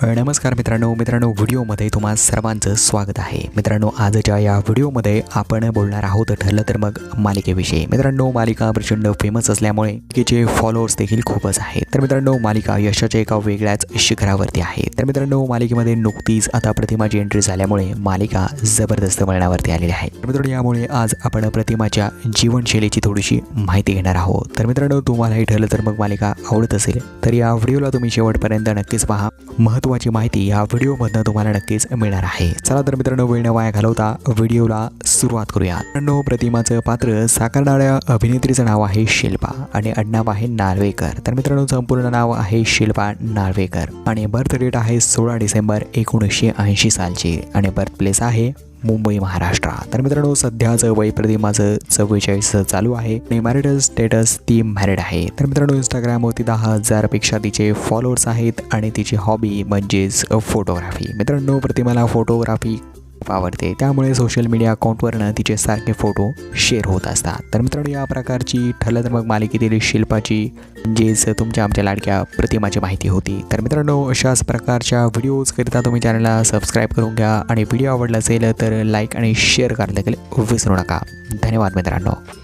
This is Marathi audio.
नमस्कार मित्रांनो मित्रांनो व्हिडिओमध्ये तुम्हा सर्वांचं स्वागत आहे. मित्रांनो आजच्या या व्हिडिओमध्ये आपण बोलणार आहोत ठरलं तर मग मालिकेविषयी. मित्रांनो मालिका प्रचंड फेमस असल्यामुळे तिचे फॉलोअर्स देखील खूपच आहेत. तर मित्रांनो मालिका यशाच्या एका वेगळ्याच शिखरावरती आहे. तर मित्रांनो मालिकेमध्ये नुकतीच आता प्रतिमाची एंट्री झाल्यामुळे मालिका जबरदस्त वळणावरती आलेली आहे. तर मित्रांनो यामुळे आज आपण प्रतिमाच्या जीवनशैलीची थोडीशी माहिती घेणार आहोत. तर मित्रांनो तुम्हालाही ठरलं तर मग मालिका आवडत असेल तर या व्हिडिओला तुम्ही शेवटपर्यंत नक्कीच पहा. महत्त्वाची माहिती या व्हिडिओमधनं तुम्हाला नक्कीच मिळणार आहे. चला तर मित्रांनो वेळ न वाया घालवता व्हिडिओला सुरुवात करूया. मित्रांनो प्रतिमाचं पात्र साकारणाऱ्या अभिनेत्रीचं नाव आहे शिल्पा आणि आडनाव आहे नार्वेकर. तर मित्रांनो संपूर्ण नाव आहे शिल्पा नार्वेकर आणि बर्थ डेट आहे सोळा डिसेंबर एकोणीसशे ऐंशी सालची आणि बर्थ प्लेस आहे मुंबई महाराष्ट्र. तर मित्रांनो सध्याचं वय प्रतिमाचं चव्वेचाळीस चालू आहे. आणि मॅरिटल स्टेटस ती मॅरिड आहे. तर मित्रांनो इंस्टाग्रामवरती दहा हजारपेक्षा तिचे फॉलोअर्स आहेत आणि तिची हॉबी म्हणजेच फोटोग्राफी मित्रांनो प्रतिमाला फोटोग्राफी खूप आवडते. त्यामुळे सोशल मीडिया अकाउंटवरनं तिचे सारखे फोटो शेअर होत असतात. तर मित्रांनो या प्रकारची ठरलं तर मग मालिकेतील शिल्पाची म्हणजेच तुमच्या आमच्या लाडक्या प्रतिमाची माहिती होती. तर मित्रांनो अशाच प्रकारच्या व्हिडिओजकरिता तुम्ही चॅनलला सबस्क्राईब करून घ्या. आणि व्हिडिओ आवडला असेल तर लाईक आणि शेअर करायला देखील विसरू नका. धन्यवाद मित्रांनो.